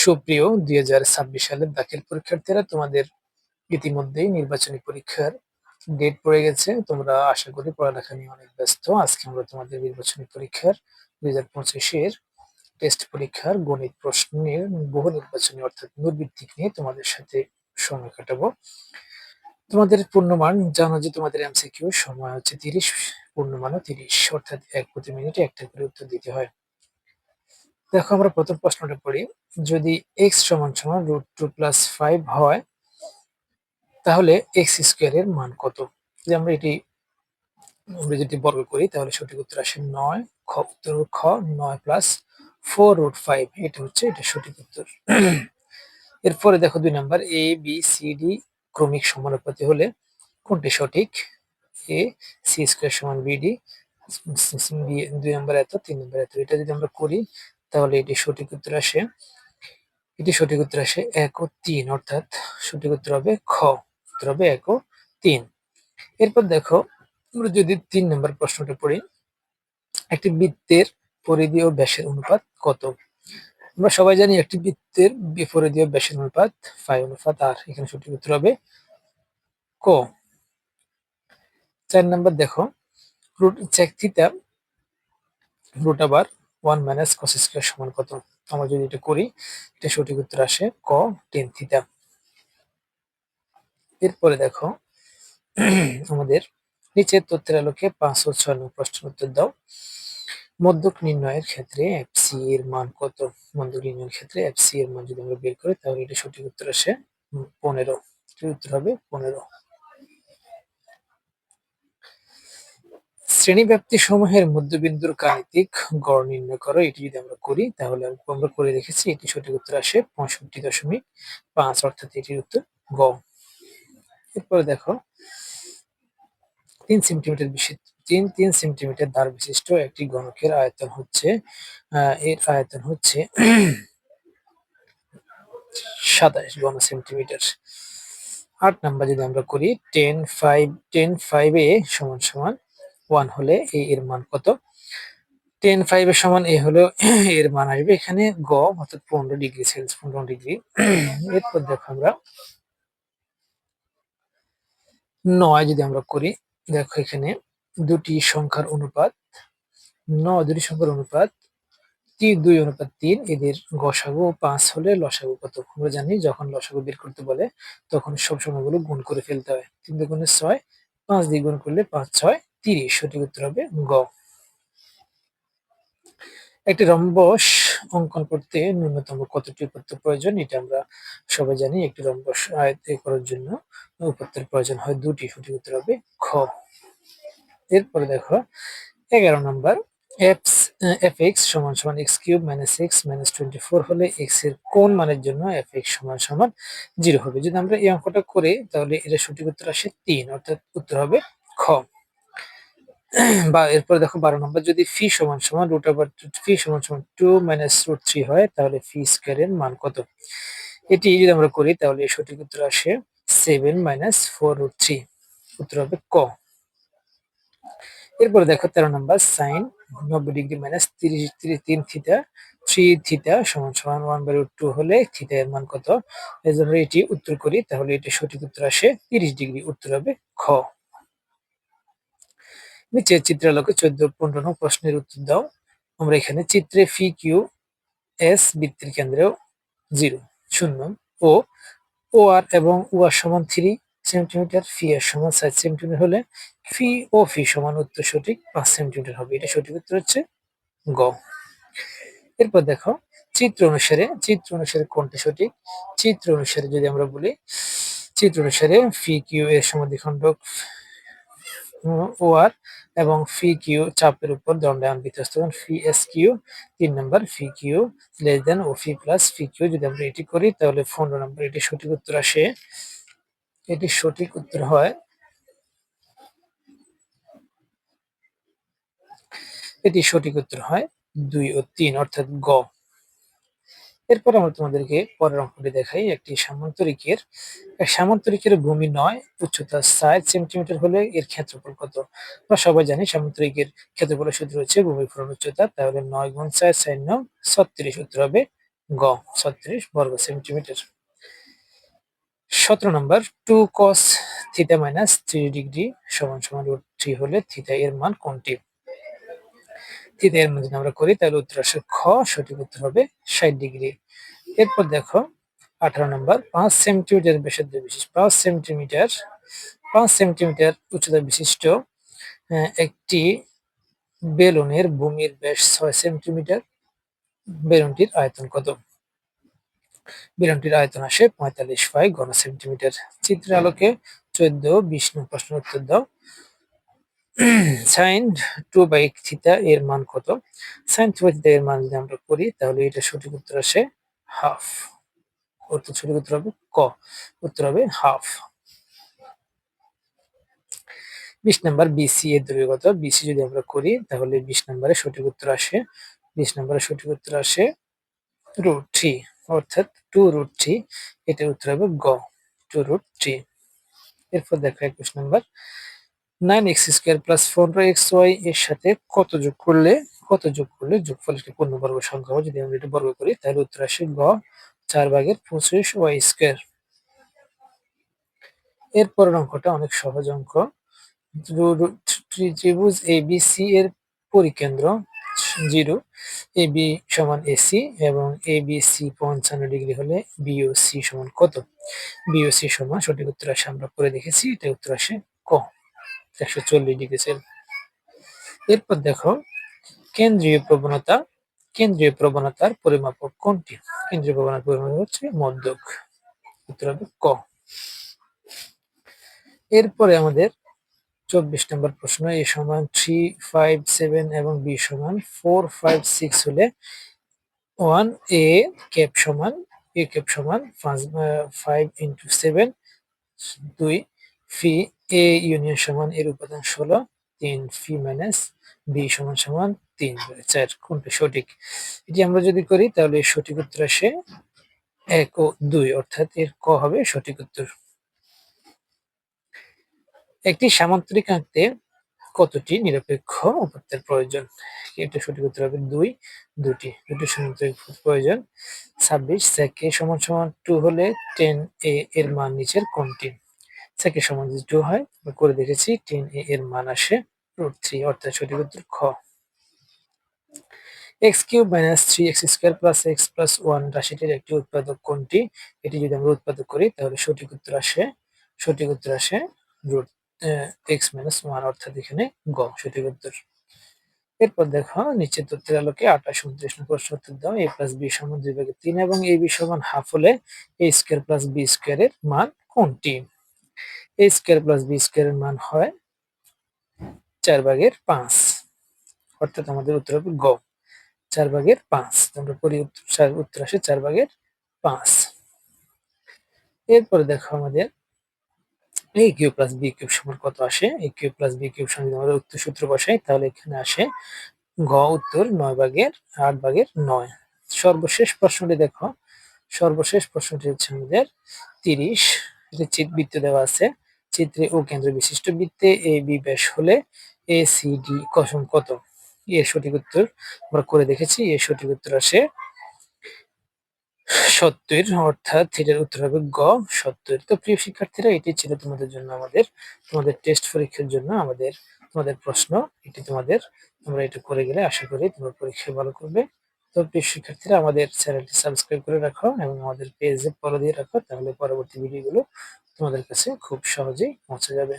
সুপ্রিয় দুই হাজার ছাব্বিশ সালের দাখিল পরীক্ষার্থীরা, তোমাদের ইতিমধ্যেই নির্বাচনী পরীক্ষার ডেট পড়ে গেছে। তোমরা আশা করি পড়ালেখা নিয়ে অনেক ব্যস্ত। আজকে আমরা তোমাদের নির্বাচনী পরীক্ষার দুই হাজার পঁচিশের টেস্ট পরীক্ষার গণিত প্রশ্নের বহু নির্বাচনী অর্থাৎ নূরভিত্তিক নিয়ে তোমাদের সাথে সময় কাটাবো। তোমাদের পূর্ণমান জানো যে তোমাদের এমসিকিউ সময় হচ্ছে তিরিশ, পূর্ণমানও তিরিশ। অর্থাৎ এক প্রতি মিনিটে একটা করে উত্তর দিতে হয়। দেখো আমরা প্রথম প্রশ্নটা পড়ি। যদি এক্স সমান সমান রুট টু প্লাস ফাইভ হয়, তাহলে এক্স স্কোয়ারের মান কত? যদি আমরা এটি, আমরা যদি বর্গ করি, তাহলে সঠিক উত্তর আসে নয়, খ, উত্তর খ, নয় প্লাস ফোর রুট ফাইভ এটা হচ্ছে, এটা সঠিক উত্তর। এরপরে দেখো দুই number A B C D ক্রমিক সমানুপাতি হলে কোনটি সঠিক? এ সি স্কোয়ার সমান বিডি দুই নম্বর এত, তিন নম্বর এত। এটা যদি আমরা করি তাহলে এটি সঠিক উত্তর আসে। এটি সঠিক উত্তর আসে এক ও তিন, অর্থাৎ সঠিক উত্তর হবে খ। উত্তর হবে এক ও তিন। এরপর দেখো, আমরা যদি তিন নম্বর প্রশ্নটা পড়ি, একটি বৃত্তের পরিধি ও ব্যাসের অনুপাত কত? আমরা সবাই জানি একটি বৃত্তের ও ব্যাসের অনুপাত ফাই অনুপাত আর। এখানে সঠিক উত্তর হবে ক। চার নম্বর দেখো, রুট চেক থিতা রুট আবার ওয়ান মাইনাস কস স্কোয়ার সমান কত? আমরা যদি এটা করি, এটা সঠিক উত্তর আসে ক টেন থিতা এরপরে দেখো, আমাদের নিচের তথ্যের আলোকে পাঁচ ও ছয় নম্বর প্রশ্নের উত্তর দাও। মধ্যক নির্ণয়ের ক্ষেত্রে এফসি এর মান কত? মধ্যক নির্ণয়ের ক্ষেত্রে এফসি এর মান যদি আমরা বের করি, তাহলে এটা সঠিক উত্তর আসে পনেরো। উত্তর হবে পনেরো। শ্রেণীব্যাপ্তি সমূহের মধ্যবিন্দুর গাণিতিক গড় নির্ণয় করো। এটি যদি আমরা করি, তাহলে আমরা করে রেখেছি এটি সঠিক উত্তর আসে পঁয়ষট্টি দশমিক পাঁচ, অর্থাৎ এটির উত্তর গ। এরপরে দেখো, তিন সেন্টিমিটার বিশিষ্ট, তিন তিন সেন্টিমিটার দ্বার বিশিষ্ট একটি গণকের আয়তন হচ্ছে এর আয়তন হচ্ছে সাতাশ গণ সেন্টিমিটার। আট নাম্বার যদি আমরা করি, ten five ten five A সমান সমান ওয়ান হলে এই এর মান কত? টেন ফাইভ এর সমান এ হলো এর মান আসবে এখানে গ, অর্থাৎ পনেরো ডিগ্রি সেলস পনেরো ডিগ্রি। এরপর দেখো আমরা নয় যদি আমরা করি, দেখো এখানে দুটি সংখ্যার অনুপাত ন দুটি সংখ্যার অনুপাত, তিন, দুই অনুপাত তিন, এদের গসাগু পাঁচ হলে লসাগু কত? আমরা জানি যখন লসাগু বের করতে বলে, তখন সব সময়গুলো গুণ করে ফেলতে হয়। তিন দুগুণে ছয়, পাঁচ দিয়ে গুণ করলে পাঁচ, ছয় তিরিশ, সঠিক উত্তর হবে গ। একটি রম্বস অঙ্কন করতে ন্যূনতম কতটি উপত্য প্রয়োজন? এটা আমরা সবাই জানি, একটি রম্বস আয়ত্ত করার জন্য উপত্যের প্রয়োজন হয় দুটি, সঠিক উত্তর হবে খ। এরপরে দেখো, এগারো নম্বর এফস এফ এক্স সমান সমান X cube minus X minus twenty four হলে এক্সের কোন মানের জন্য এফ এক্স সমান সমান জিরো হবে? যদি আমরা এই অঙ্কটা করি, তাহলে এটা সঠিক উত্তর আসে তিন, অর্থাৎ উত্তর হবে খ। বা এরপর দেখো বারো নম্বর, যদি ফি সমান সমান রুট ওভার ফি সমান সমান টু মাইনাস রুট থ্রি হয়, তাহলে ফি স্কোয়ারের মান কত? এটি যদি আমরা করি, তাহলে সঠিক উত্তর আসে seven minus four root three উত্তর হবে ক। এরপরে দেখো তেরো নম্বর সাইন নব্বই ডিগ্রি মাইনাস তিরিশ তিন থিতা থ্রি থিতা সমান সমান ওয়ান বাই রুট টু হলে থিতা এর মান কত? এই জন্য এটি উত্তর করি, তাহলে এটি সঠিক উত্তর আসে তিরিশ ডিগ্রি উত্তর হবে খ। নিচে চিত্রালোকে চোদ্দ, পনেরো প্রশ্নের উত্তর দাও, আমরা এখানে চিত্রে ফি কিউ এস বৃত্তির কেন্দ্রেও জিরো শূন্য ও ও আর এবং ও আর সমান থ্রি সেন্টিমিটার ফি আর সমান সাত সেন্টিমিটার হলে ফি ও ফি সমান উত্তর সঠিক পাঁচ সেন্টিমিটার হবে। এটা সঠিক উত্তর হচ্ছে গ। এরপর দেখো, চিত্র অনুসারে চিত্র অনুসারে কোনটা সঠিক? চিত্র অনুসারে যদি আমরা বলি, চিত্র অনুসারে ফি কিউ এর সমাধিখণ্ডক ও আর এবং ফি কিউ চাপের উপর দণ্ডায়ন বিতস্থাপন ফি এস কিউ তিন নম্বর, ফি কিউ লেস দেন ও ফি প্লাস ফি কিউ যদি আমরা এটি করি তাহলে পনেরো নম্বর, এটি সঠিক উত্তর আসে। এটি সঠিক উত্তর হয়। এটি সঠিক উত্তর হয় দুই ও তিন, অর্থাৎ গ। এরপর আমরা তোমাদেরকে পরের অঙ্কটি দেখাই। একটি সামান্তরিকের সামান্তরিকের ভূমি নয়, উচ্চতা ষাট সেন্টিমিটার হলে এর ক্ষেত্রফল কত? আমরা সবাই জানি সামান্তরিকের ক্ষেত্রফলের সূত্র হচ্ছে ভূমি ফুরন উচ্চতা, তাহলে নয় গুণ চার নয় ছত্রিশ উত্তর হবে গ, ছত্রিশ বর্গ সেন্টিমিটার। সতেরো নম্বর, two cos theta minus three degree সমান সমান রুট থ্রি হলে থিতা এর মান কোনটি? থিতা এর যদি আমরা করি, তাহলে উত্তর আসে খ, সঠিক উত্তর হবে ষাট ডিগ্রি। এরপর দেখো, আঠারো নম্বর, পাঁচ সেন্টিমিটার ব্যাসার্ধ বিশিষ্ট, পাঁচ সেন্টিমিটার পাঁচ সেন্টিমিটার উচ্চতা বিশিষ্ট একটি বেলুনের ভূমির ব্যাস ছয় সেন্টিমিটার, বেলুনটির আয়তন কত? বেলুনটির আয়তন আসে পঁয়তাল্লিশ ফাই ঘন সেন্টিমিটার। চিত্রের আলোকে চোদ্দ, বিষ্ণু প্রশ্ন উত্তর দাও। সাইন টু বাই থিতা এর মান কত? সাইন টু বাই থিতা এর মান যদি আমরা করি, তাহলে এটা সঠিক উত্তর আসে হাফ। উত্তর সঠিক উত্তর হবে ক। উত্তর হবে হাফ। বিশ নাম্বার বিসি এর দৈর্ঘ্য কত? বিসি যদি আমরা করি, তাহলে বিশ নাম্বারে সঠিক উত্তর আসে, বিশ নাম্বারে সঠিক উত্তর আসে রুট থ্রি অর্থাৎ টু রুট থ্রি এটার উত্তর হবে গ টু রুট থ্রি এরপর দেখো একুশ number. Nine x square plus পনেরো এক্স ওয়াই এর সাথে কত যোগ করলে, কত যোগ করলে যোগফল একটি পূর্ণবর্গ সংখ্যা হবে? যদি আমরা এটা বর্গ করি, তাহলে উত্তর আসে গ চার ভাগের পঁচিশ ওয়াই স্কোয়ার। এরপরের অঙ্কটা অনেক সহজ অঙ্ক। ত্রিভুজ এ বি সি এর পরিকেন্দ্র, জিরো, এ বি সমান এসি এবং এ বি সি পঞ্চান্ন ডিগ্রি হলে বিও সি সমান কত? বিও সি সমান সঠিক উত্তর আসে, আমরা করে দেখেছি এটা উত্তর আসে ক। একশো চল্লিশ ডিগ্রি সেল। এরপর দেখো, কেন্দ্রীয় প্রবণতা, কেন্দ্রীয় প্রবণতার পরিমাপক কোনটি? কেন্দ্রীয় প্রবণতার পরিমাপক হচ্ছে মধ্যক, উত্তর হবে ক। এরপরে আমাদের চব্বিশ নম্বর প্রশ্ন, এ সমান থ্রি ফাইভ সেভেন এবং বি সমান ফোর ফাইভ সিক্স হলে ওয়ান এ ক্যাপ সমান এ ক্যাপ সমান ফাইভ ইন্টু সেভেন দুই ফি এ ইউনিয়ন সমান এর উপাদান ষোলো, তিন ফি মাইনাস বি সমান সমান তিন। চার কোনটা সঠিক? এটি আমরা যদি করি, তাহলে সঠিক উত্তর আসে এক ও দুই, অর্থাৎ এর ক হবে সঠিক উত্তর। একটি সামান্তরিক আঁকতে কতটি নিরপেক্ষ উপাত্তের প্রয়োজন? এটা সঠিক উত্তর হবে দুই, দুটি। দুটি সামান্তরিক প্রয়োজন। ছাব্বিশ সেকে সমান সমান টু হলে টেন এ এর মান নিচের কোনটি? সেকে সমান যদি টু হয় করে দেখেছি, টেন এ এর মান আসে রুট থ্রি অর্থাৎ সঠিক উত্তর খ। X cube minus three x square plus x plus one রাশিটির একটি উৎপাদক কোনটি? এটি যদি আমরা উৎপাদক করি, তাহলে সঠিক উত্তর আসে, সঠিক উত্তর আসে রুট এক্স মাইনাস ওয়ান অর্থাৎ এখানে গ, সঠিক উত্তর। এরপর দেখো, নিচের তথ্যের আলোকে আঠাশ উনত্রিশ প্রশ্ন উত্তর দাও। এ প্লাস বি সমান দুই ভাগে তিন এবং এ বি সমান হাফ হলে এ স্কোয়ার প্লাস বি স্কোয়ারের মান কোনটি? এ স্কোয়ার প্লাস বি স্কোয়ারের মান হয় চার ভাগের পাঁচ। অর্থাৎ আমাদের উত্তর হবে গ। চার ভাগের পাঁচ। আমরা পরি উত্তর আসে চার ভাগের পাঁচ। এরপরে দেখো আমাদের a cube plus b cube সমান কত আসে? A cube plus b cube সমান আমরা উত্তর সূত্র বসাই, তাহলে এখানে আসে ঘ উত্তর নয় ভাগের আট ভাগের নয়। সর্বশেষ প্রশ্নটি দেখো। সর্বশেষ প্রশ্নটি হচ্ছে আমাদের তিরিশ। বৃত্ত দেওয়া আছে। চিত্রে ও কেন্দ্র বিশিষ্ট বৃত্তে এ বি ব্যাস হলে এ, সি, ডি কসম কত? এর সঠিক উত্তর আমরা করে দেখেছি। এর সঠিক উত্তর আসে সত্তর, অর্থাৎ এটার উত্তর হবে গ, সত্তর। তো প্রিয় শিক্ষার্থীরা, এটি ছিল তোমাদের জন্য আমাদের, তোমাদের টেস্ট পরীক্ষার জন্য আমাদের, তোমাদের প্রশ্ন। এটি তোমাদের, তোমরা এটা করে গেলে আশা করি তোমার পরীক্ষায় ভালো করবে। তো প্রিয় শিক্ষার্থীরা, আমাদের চ্যানেলটি সাবস্ক্রাইব করে রাখো এবং আমাদের পেজে ফলো দিয়ে রাখো, তাহলে পরবর্তী ভিডিওগুলো তোমাদের কাছে খুব সহজেই পৌঁছে যাবে